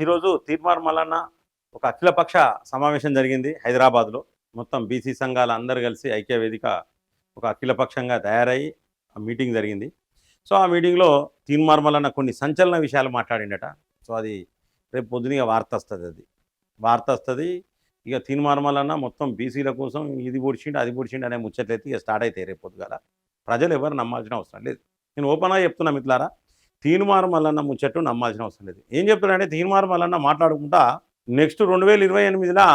ఈరోజు తీర్మార్ మల్లన్న ఒక అఖిలపక్ష సమావేశం జరిగింది హైదరాబాద్లో. మొత్తం బీసీ సంఘాల అందరు కలిసి ఐక్య వేదిక ఒక అఖిలపక్షంగా తయారయ్యి ఆ మీటింగ్ జరిగింది. సో ఆ మీటింగ్లో తీర్మార్ మల్లన్న కొన్ని సంచలన విషయాలు మాట్లాడిండట. సో అది రేపు పొద్దున వార్త వస్తుంది అది. వార్త వస్తుంది. ఇక తీర్మార్ మల్లన్న మొత్తం బీసీల కోసం ఇది పొడిచిండు అది పొడిచిండు అనే ముచ్చట్లయితే ఇక స్టార్ట్ అవుతాయి రేపు పొద్దుగాల. ప్రజలు ఎవరు నమ్మాల్సిన అవసరం లేదు. నేను ఓపెన్గా చెప్తున్నా మిత్రులారా తీన్మార్ మల్లన్న ముచ్చట్టు నమ్మాల్సిన అవసరం లేదు. ఏం చెప్తున్నాడంటే తీన్మార్ మల్లన్న మాట్లాడుకుంటా నెక్స్ట్ రెండు వేల ఇరవై ఎనిమిదిలో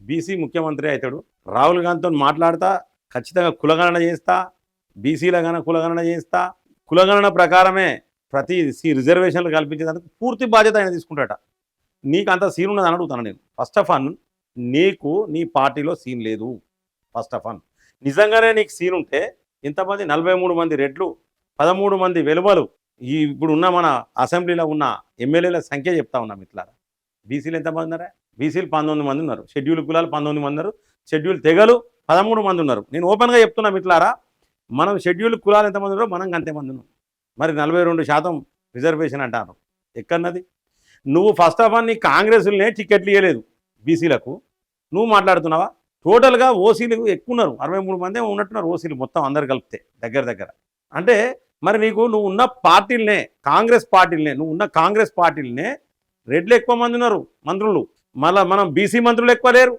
బీసీ ముఖ్యమంత్రి అవుతాడు రాహుల్ గాంధీతో మాట్లాడతా ఖచ్చితంగా కులగణన చేస్తా బీసీల గణ కులగణన చేస్తా. కులగణన ప్రకారమే ప్రతి సీ రిజర్వేషన్లు కల్పించేదానికి పూర్తి బాధ్యత ఆయన తీసుకుంటాట నీకు అంత సీన్ ఉన్నదని అడుగుతాను నేను. ఫస్ట్ ఆఫ్ ఆల్ నీకు నీ పార్టీలో సీన్ లేదు. ఫస్ట్ ఆఫ్ ఆల్ నిజంగానే నీకు సీన్ ఉంటే ఇంతమంది నలభై మూడు మంది రెడ్లు పదమూడు మంది వెలువలు ఈ ఇప్పుడు ఉన్న మన అసెంబ్లీలో ఉన్న ఎమ్మెల్యేల సంఖ్య చెప్తా ఉన్నాం ఇట్లా బీసీలు ఎంతమంది ఉన్నారా? బీసీలు పంతొమ్మిది మంది ఉన్నారు. షెడ్యూల్ కులాలు పంతొమ్మిది మంది ఉన్నారు. షెడ్యూల్ తెగలు పదమూడు మంది ఉన్నారు. నేను ఓపెన్గా చెప్తున్నా మిట్లారా మనం షెడ్యూల్ కులాలు ఎంతమంది ఉన్నారో మనం అంతేమంది ఉన్నాం. మరి నలభై రెండు శాతం రిజర్వేషన్ అంటారు. ఎక్కడన్నది నువ్వు ఫస్ట్ ఆఫ్ ఆల్ నీ కాంగ్రెస్లనే టికెట్లు ఇవ్వలేదు బీసీలకు. నువ్వు మాట్లాడుతున్నావా? టోటల్గా ఓసీలు ఎక్కువ ఉన్నారు. అరవై మూడు మంది ఉన్నట్టున్నారు ఓసీలు మొత్తం అందరు కలిపితే దగ్గర దగ్గర. అంటే మరి నీకు నువ్వు ఉన్న పార్టీలనే కాంగ్రెస్ పార్టీలనే నువ్వు ఉన్న కాంగ్రెస్ పార్టీలనే రెడ్లు ఎక్కువ మంది ఉన్నారు మంత్రులు. మళ్ళీ మనం బీసీ మంత్రులు ఎక్కువ లేరు.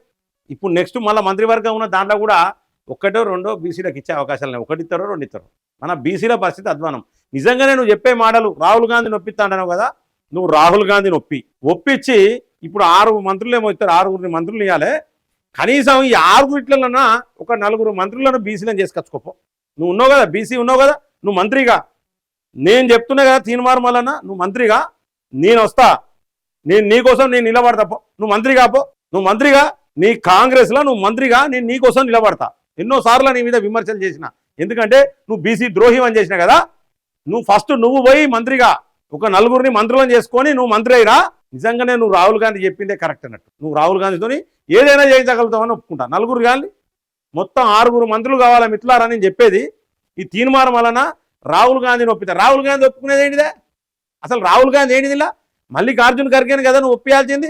ఇప్పుడు నెక్స్ట్ మళ్ళీ మంత్రివర్గం ఉన్న దాంట్లో కూడా ఒక్కటో రెండో బీసీలకు ఇచ్చే అవకాశాలు లేవు. ఒకటి ఇస్తారో రెండు ఇస్తారో మన బీసీల పరిస్థితి అధ్వానం. నిజంగానే నువ్వు చెప్పే మాటలు రాహుల్ గాంధీ నొప్పిస్తా కదా? నువ్వు రాహుల్ గాంధీ నొప్పి ఒప్పించి ఇప్పుడు ఆరు మంత్రులు ఏమో ఇస్తారు ఆరుగురిని మంత్రులు ఇవ్వాలి కనీసం ఈ ఆరుగురిట్లన్నా ఒక నలుగురు మంత్రులను బీసీలను చేసుకొచ్చుకోపో. నువ్వు ఉన్నావు కదా బీసీ ఉన్నావు కదా? నువ్వు మంత్రిగా. నేను చెప్తున్నా కదా తీన్మార్ మల్లన్న నువ్వు మంత్రిగా. నేను వస్తా. నేను నీకోసం నేను నిలబడతా పో. నువ్వు మంత్రిగా పో. నువ్వు మంత్రిగా నీ కాంగ్రెస్లో నువ్వు మంత్రిగా నేను నీకోసం నిలబడతా. ఎన్నోసార్లు నీ మీద విమర్శలు చేసిన. ఎందుకంటే నువ్వు బీసీ ద్రోహి అని చేసిన కదా. నువ్వు ఫస్ట్ నువ్వు పోయి మంత్రిగా. ఒక నలుగురిని మంత్రులను చేసుకొని నువ్వు మంత్రి అయినా నిజంగానే నువ్వు రాహుల్ గాంధీ చెప్పిందే కరెక్ట్ అన్నట్టు. నువ్వు రాహుల్ గాంధీతోని ఏదైనా చేయించగలుగుతావని ఒప్పుకుంటా. నలుగురు కానీ మొత్తం ఆరుగురు మంత్రులు కావాలా మిత్రులారా నేను చెప్పేది. ఈ తీర్మానం వలన రాహుల్ గాంధీని ఒప్పితా రాహుల్ గాంధీ ఒప్పుకునేది ఏంటిదే? అసలు రాహుల్ గాంధీ ఏంటిది ఇలా? మల్లికార్జున ఖర్గేని కదా నువ్వు ఒప్పియాల్సింది?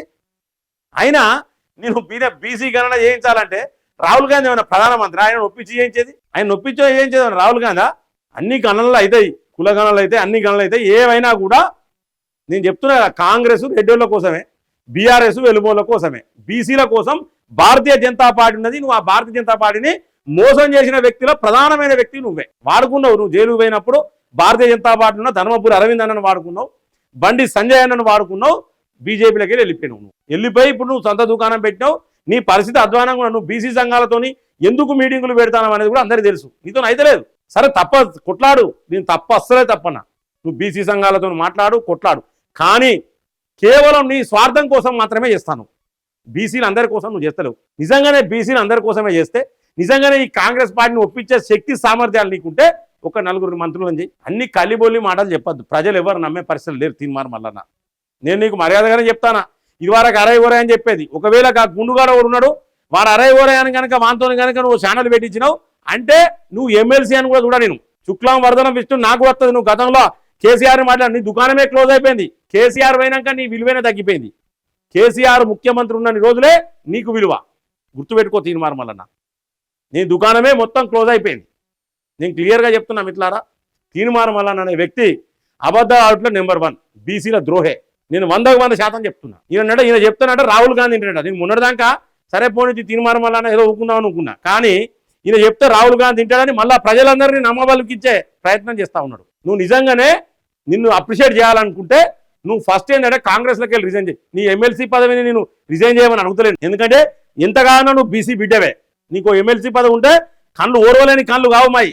అయినా నేను బీద బీసీ గణన చేయించాలంటే రాహుల్ గాంధీ ఏమైనా ప్రధానమంత్రి? ఆయన ఒప్పించి చేయించేది? ఆయన ఒప్పించో చేయించేది రాహుల్ గాంధీ? అన్ని గణనలు అవుతాయి కుల గణనలు అయితే అన్ని గణనలు అయితే ఏవైనా కూడా నేను చెప్తున్నా కాంగ్రెస్ రెడ్డిల కోసమే బీఆర్ఎస్ వెలుమోల కోసమే బీసీల కోసం భారతీయ జనతా పార్టీ ఉన్నది నువ్వు ఆ భారతీయ జనతా పార్టీని మోసం చేసిన వ్యక్తిలో ప్రధానమైన వ్యక్తి నువ్వే. వాడుకున్నావు నువ్వు జైలు పోయినప్పుడు భారతీయ జనతా పార్టీ ఉన్న ధర్మపురి అరవింద్ అన్నను వాడుకున్నావు బండి సంజయ్ అన్నను వాడుకున్నావు బీజేపీలోకి వెళ్ళి వెళ్ళిపోయినావు నువ్వు. వెళ్ళిపోయి ఇప్పుడు నువ్వు సొంత దుకాణం పెట్టినావు నీ పరిస్థితి అధ్వానంగా నువ్వు బీసీ సంఘాలతోని ఎందుకు మీటింగులు పెడతాను అనేది కూడా అందరికీ తెలుసు. నీతో లేదు. సరే తప్ప కొట్లాడు. నేను తప్ప అస్సలే తప్పన? నువ్వు బీసీ సంఘాలతో మాట్లాడు కొట్లాడు. కానీ కేవలం నీ స్వార్థం కోసం మాత్రమే చేస్తాను. బీసీలు అందరి కోసం నువ్వు చేస్తలేవు. నిజంగానే బీసీలు అందరి కోసమే చేస్తే నిజంగానే ఈ కాంగ్రెస్ పార్టీని ఒప్పించే శక్తి సామర్థ్యాలు నీకుంటే ఒక నలుగురు మంత్రులు చేయి అన్ని కలిబోలి మాటలు చెప్పద్దు. ప్రజలు ఎవరు నమ్మే పరిస్థితులు లేరు తీర్మానం మల్లన్న. నేను నీకు మర్యాదగానే చెప్తానా? ఇది వరకు అరవై ఓరే అని చెప్పేది. ఒకవేళ ఆ గుండుగాడు ఎవరు ఉన్నాడు వాడు అరవై ఓరే అని కనుక వాంతో కనుక నువ్వు ఛానల్ పెట్టించినావు అంటే నువ్వు ఎమ్మెల్సీ అని కూడా చూడ నేను శుక్లాం వర్ధనం విష్ణు నాకు వస్తుంది నువ్వు గతంలో కేసీఆర్ మాట్లాడి నీ దుకాణమే క్లోజ్ అయిపోయింది. కేసీఆర్ పోయినాక నీ విలువైన తగ్గిపోయింది. కేసీఆర్ ముఖ్యమంత్రి ఉన్నన్ని రోజులే నీకు విలువ. గుర్తుపెట్టుకో తీర్మానం మల్లన్న. నీ దుకాణమే మొత్తం క్లోజ్ అయిపోయింది. నేను క్లియర్గా చెప్తున్నా మిట్లారా తీనుమారం మల్లన్న అనే వ్యక్తి అబద్ధ ఆటలో నెంబర్ వన్ బీసీల ద్రోహే. నేను వందకు వంద శాతం చెప్తున్నా. ఈయన ఈయన చెప్తానంటే రాహుల్ గాంధీ ఏంటంటే నేను మొన్నటిదాకా సరే పోనీ తీనుమారం మల్లన్న ఏదో ఊకుందాం అనుకున్నా. కానీ ఈయన చెప్తే రాహుల్ గాంధీ తింటాడని మళ్ళీ ప్రజలందరినీ నమ్మబలికిచ్చే ప్రయత్నం చేస్తా ఉన్నాడు. నువ్వు నిజంగానే నిన్ను అప్రిషియేట్ చేయాలనుకుంటే నువ్వు ఫస్ట్ ఏంటంటే కాంగ్రెస్లోకి వెళ్ళి రిజైన్ చేయి. నీ ఎమ్మెల్సీ పదవిని నేను రిజైన్ చేయమని అడుగుతలేను. ఎందుకంటే ఎంతగానో నువ్వు బీసీ బిడ్డవే. నీకు ఎమ్మెల్సీ పదవి ఉంటే కళ్ళు ఓర్వలేని కళ్ళు కావు మాయి.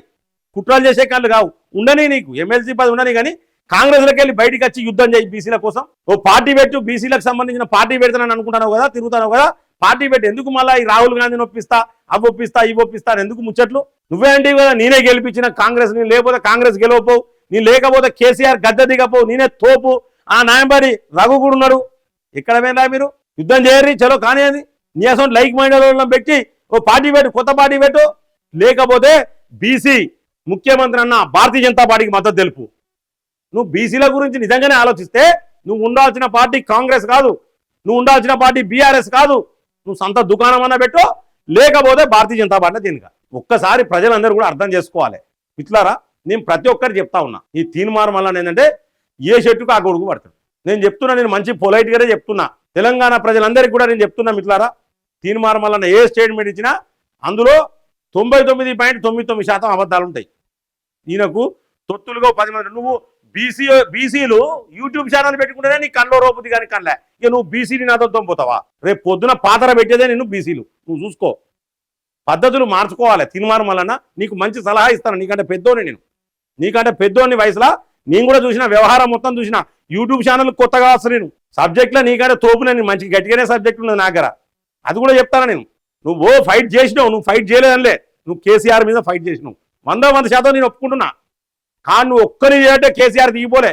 కుట్రాలు చేసే కళ్ళు కావు. ఉండని నీకు. ఎమ్మెల్సీ పదవి ఉండని కానీ కాంగ్రెస్లోకి వెళ్ళి బయటికి వచ్చి యుద్ధం చేయి బీసీల కోసం. ఓ పార్టీ పెట్టు. బీసీలకు సంబంధించిన పార్టీ పెడతానని అనుకుంటాను కదా తిరుగుతాను కదా. పార్టీ పెట్టి. ఎందుకు మళ్ళీ ఈ రాహుల్ గాంధీని ఒప్పిస్తా? అవి ఒప్పిస్తా ఇవి ఒప్పిస్తా ఎందుకు ముచ్చట్లు? నువ్వే అంటే కదా నేనే గెలిపించిన కాంగ్రెస్ నేను లేకపోతే కాంగ్రెస్ గెలవపోవు. నీ లేకపోతే కేసీఆర్ గద్దె దిగపోవు. నేనే తోపు. ఆ నాయంబరి రఘు కూడా ఉన్నాడు. ఎక్కడ పోయినా మీరు? యుద్ధం చేయరు చలో కానీ అది నీ అసలు లైక్ మైండ్ పెట్టి ఓ పార్టీ పెట్టు కొత్త పార్టీ పెట్టు. లేకపోతే బీసీ ముఖ్యమంత్రి అన్న భారతీయ జనతా పార్టీకి మద్దతు తెలుపు. నువ్వు బీసీల గురించి నిజంగానే ఆలోచిస్తే నువ్వు ఉండాల్సిన పార్టీ కాంగ్రెస్ కాదు. నువ్వు ఉండాల్సిన పార్టీ బీఆర్ఎస్ కాదు. నువ్వు సొంత దుకాణం అన్న పెట్టు. లేకపోతే భారతీయ జనతా పార్టీ దీనిక ఒక్కసారి ప్రజలందరూ కూడా అర్థం చేసుకోవాలి. ఇట్లారా నేను ప్రతి ఒక్కరు చెప్తా ఉన్నా. ఈ తీర్మానం వల్ల ఏంటంటే ఏ చెట్టుకు ఆ గొడుగు పడతాడు. నేను చెప్తున్నా నేను మంచి పొలైట్గానే చెప్తున్నా. తెలంగాణ ప్రజలందరికీ కూడా నేను చెప్తున్నా మిట్లారా తీన్మార్ మల్లన్న ఏ స్టేట్మెంట్ ఇచ్చినా అందులో తొంభై తొమ్మిది పాయింట్ తొమ్మిది తొమ్మిది శాతం అబద్ధాలు ఉంటాయి ఈయనకు తొత్తులుగా పది మంది నువ్వు బీసీ బీసీలు యూట్యూబ్ ఛానల్ పెట్టుకుంటేనే నీ కల్లో రోపుది కానీ కనలే ఇక నువ్వు బీసీని నాతో పోతావా? రేపు పొద్దున పాతర పెట్టేదే నేను బీసీలు నువ్వు చూసుకో. పద్ధతులు మార్చుకోవాలి. తినుమారు మల్లన్న నీకు మంచి సలహా ఇస్తాను. నీకంటే పెద్దోని నేను. నీకంటే పెద్దోని వయసులో నేను కూడా చూసిన వ్యవహారం మొత్తం చూసిన. యూట్యూబ్ ఛానల్ కొత్తగా వస్తా నేను సబ్జెక్ట్లో నీకంటే తోపు నేను మంచి గట్టిగానే సబ్జెక్ట్ ఉన్నది నా దగ్గర. అది కూడా చెప్తాను నేను? నువ్వు ఓ ఫైట్ చేసినావు నువ్వు ఫైట్ చేయలేదనిలే. నువ్వు కేసీఆర్ మీద ఫైట్ చేసినావు. వంద వంద శాతం నేను ఒప్పుకుంటున్నా. కానీ నువ్వు ఒక్కరి చేయటే కేసీఆర్ దిగిపోలే.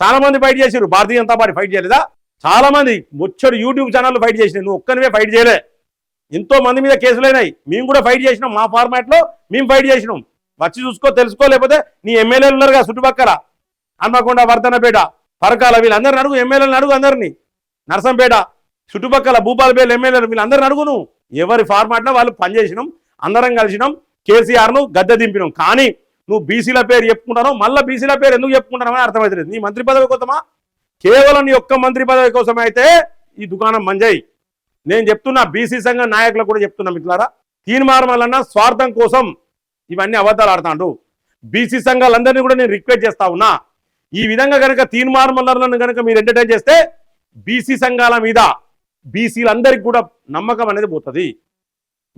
చాలా మంది ఫైట్ చేసారు భారతీయ జనతా పార్టీ ఫైట్ చేయలేదా? చాలా మంది ముచ్చడు యూట్యూబ్ ఛానల్ ఫైట్ చేసినాయి. నువ్వు ఒక్కరివే ఫైట్ చేయలే. ఎంతో మంది మీద కేసులు అయినాయి. మేము కూడా ఫైట్ చేసినాం. మా ఫార్మాట్లో మేము ఫైట్ చేసినాం. వచ్చి చూసుకో తెలుసుకో లేకపోతే నీ ఎమ్మెల్యేలు ఉన్నారుగా చుట్టుపక్కల. హన్మకొండ వర్ధనపేట పరకాల వీళ్ళందరిని అడుగు ఎమ్మెల్యేలను అడుగు అందరినీ. నర్సంపేట చుట్టుపక్కల భూపాలపేట ఎమ్మెల్యేలు వీళ్ళందరిని అడుగును. ఎవరి ఫార్మాట్లో వాళ్ళు పనిచేసినాం అందరం కలిసినాం కేసీఆర్ను గద్దె దింపినాం. కానీ నువ్వు బీసీల పేరు చెప్పుకుంటానో మళ్ళీ బీసీల పేరు ఎందుకు చెప్పుకుంటానో అని అర్థమవుతుంది నీ మంత్రి పదవి కోసమా? కేవలం నీ ఒక్క మంత్రి పదవి కోసమే అయితే ఈ దుకాణం మంజాయి. నేను చెప్తున్నా బీసీ సంఘం నాయకులకు కూడా చెప్తున్నా మిట్లారా తీర్మానం స్వార్థం కోసం ఇవన్నీ అబద్ధాలు ఆడుతాడు బీసీ సంఘాలందరినీ కూడా నేను రిక్వెస్ట్ చేస్తా ఉన్నా. ఈ విధంగా కనుక తీర్మార్మలను కనుక మీరు ఎంటర్టైన్ చేస్తే బీసీ సంఘాల మీద బీసీలందరికీ కూడా నమ్మకం అనేది పోతుంది.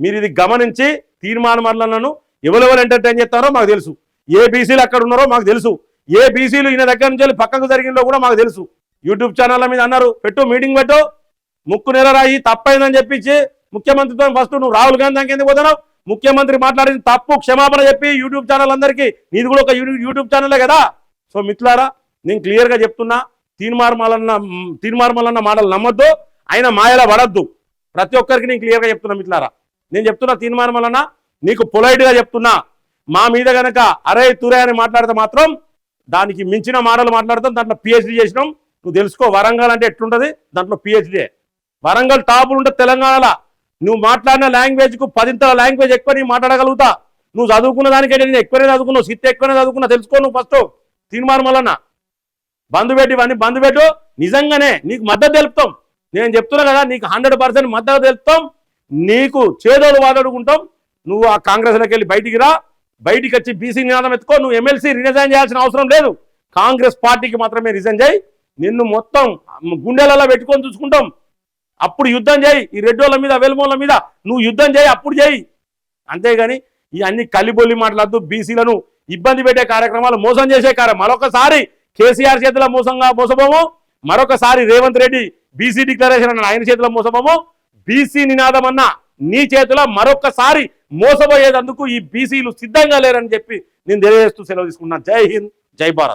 మీరు ఇది గమనించి తీర్మానమర్లను ఎవరెవరు ఎంటర్టైన్ చేస్తారో మాకు తెలుసు. ఏ బీసీలు అక్కడ ఉన్నారో మాకు తెలుసు. ఏ బీసీలు ఈయన దగ్గర నుంచి పక్కకు జరిగిందో కూడా మాకు తెలుసు. యూట్యూబ్ ఛానళ్ళ మీద అన్నారు పెట్టు మీటింగ్ పెట్టు ముక్కు నెల రాయి తప్పైందని చెప్పించి ముఖ్యమంత్రితో ఫస్ట్ నువ్వు రాహుల్ గాంధీ దానికి ఎందుకు పోతున్నావు. ముఖ్యమంత్రి మాట్లాడింది తప్పు క్షమాపణ చెప్పి యూట్యూబ్ ఛానల్ అందరికీ నీది కూడా ఒక యూ- యూట్యూబ్ ఛానలే కదా. సో మిత్రులారా నేను క్లియర్గా చెప్తున్నా తీన్మార్మలన్న తీన్మార్మలన్న మాటలు నమ్మొద్దు. ఆయన మాయల పడద్దు. ప్రతి ఒక్కరికి నేను క్లియర్గా చెప్తున్నా మిట్లారా నేను చెప్తున్న తీర్మానం వలన నీకు పొలైట్గా చెప్తున్నా. మా మీద గనక అరే తురే అని మాట్లాడితే మాత్రం దానికి మించిన మాటలు మాట్లాడతాం దాంట్లో పిహెచ్డి చేసినాం. నువ్వు తెలుసుకో వరంగల్ అంటే ఎట్లుంటుంది? దాంట్లో పిహెచ్డి వరంగల్ టాపులు ఉంటే తెలంగాణలో. నువ్వు మాట్లాడిన లాంగ్వేజ్కు పదింతల లాంగ్వేజ్ ఎక్కువ నేను మాట్లాడగలుగుతా. నువ్వు చదువుకున్న దానికంటే నేను ఎక్కువనే చదువుకున్నావు సిత్ ఎక్కువనే చదువుకున్నా తెలుసుకో నువ్వు ఫస్ట్ తీర్మానం బంధు పెట్టి ఇవన్నీ బంధు పెట్టు నిజంగానే నీకు మద్దతు తెలుపుతాం. నేను చెప్తున్నా కదా నీకు హండ్రెడ్ పర్సెంట్ మద్దతు తెలుపుతాం నీకు చేదోలు వాదడుకుంటాం నువ్వు ఆ కాంగ్రెస్లోకి వెళ్ళి బయటికి రా. బయటికి వచ్చి బీసీ నినాదం ఎత్తుకో. నువ్వు ఎమ్మెల్సీ రిజైన్ చేయాల్సిన అవసరం లేదు. కాంగ్రెస్ పార్టీకి మాత్రమే రిజైన్ చేయి. నిన్ను మొత్తం గుండెలలో పెట్టుకొని చూసుకుంటాం. అప్పుడు యుద్ధం చేయి. ఈ రెడ్డోళ్ళ మీద వెలుమోళ్ళ మీద నువ్వు యుద్ధం చేయి అప్పుడు చేయి. అంతేగాని ఈ అన్ని కలిబొల్లి మాట్లాడుతూ బీసీలను ఇబ్బంది పెట్టే కార్యక్రమాలు మోసం చేసే కార్యం మరొకసారి కేసీఆర్ చేతిలో మోసంగా మోసపోము. మరొకసారి రేవంత్ రెడ్డి బీసీ డిక్లరేషన్ అన్న ఆయన చేతిలో మోసపోము. బీసీ నినాదం అన్న నీ చేతిలో మరొకసారి మోసపోయేందుకు ఈ బీసీలు సిద్ధంగా లేరని చెప్పి నేను తెలియజేస్తూ సెలవు తీసుకున్నాను జై హింద్ జై భారత్.